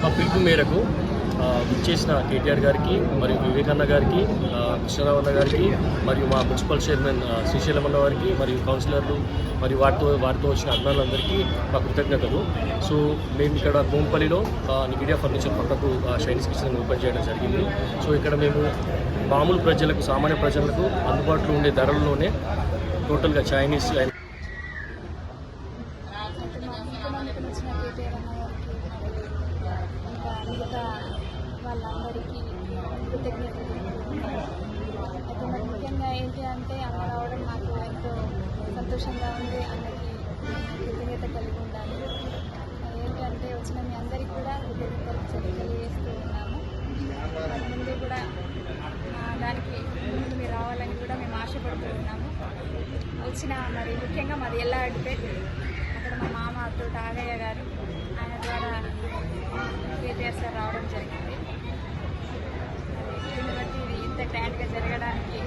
మా పిలుపు మేరకు విచ్చేసిన కేటీఆర్ గారికి మరియు వివేకాన్న గారికి ఆ, గారికి మరియు మా మున్సిపల్ చైర్మన్ శ్రీశైలమన్న వారికి మరియు కౌన్సిలర్లు మరియు వారితో వారితో వచ్చిన అభిమానులందరికీ మా కృతజ్ఞతలు. సో మేము ఇక్కడ భూంపల్లిలో నిగిడియా ఫర్నిచర్ పక్కకు షైనీస్ కిచెన్ ఓపెన్ చేయడం జరిగింది. సో ఇక్కడ మేము మామూలు ప్రజలకు సామాన్య ప్రజలకు అందుబాటులో ఉండే ధరల్లోనే టోటల్గా చైనీస్ అండ్ అయితే మా ముఖ్యమంత్రికి వచ్చిన కేటీఆర్ అన్న గారికి ఇంకా మిగతా వాళ్ళందరికీ కృతజ్ఞతలు. అయితే మరి ముఖ్యంగా ఏంటి అంటే అమ్మ రావడం నాకు ఎంతో సంతోషంగా ఉంది. అన్నకి కృతజ్ఞత కలిగి ఉండాలి. ఏంటంటే వచ్చిన మీ అందరికీ కూడా కృతజ్ఞతలు తెలియజేస్తూ ఉన్నాము. మరి ముందు కూడా దానికి ముందు మీరు రావాలని కూడా మేము ఆశపడుతూ ఉన్నాము. వచ్చిన మరి ముఖ్యంగా మాది ఎలా అంటే అక్కడ మా మామ తోట గారు ట్రైన్కి జరగడానికి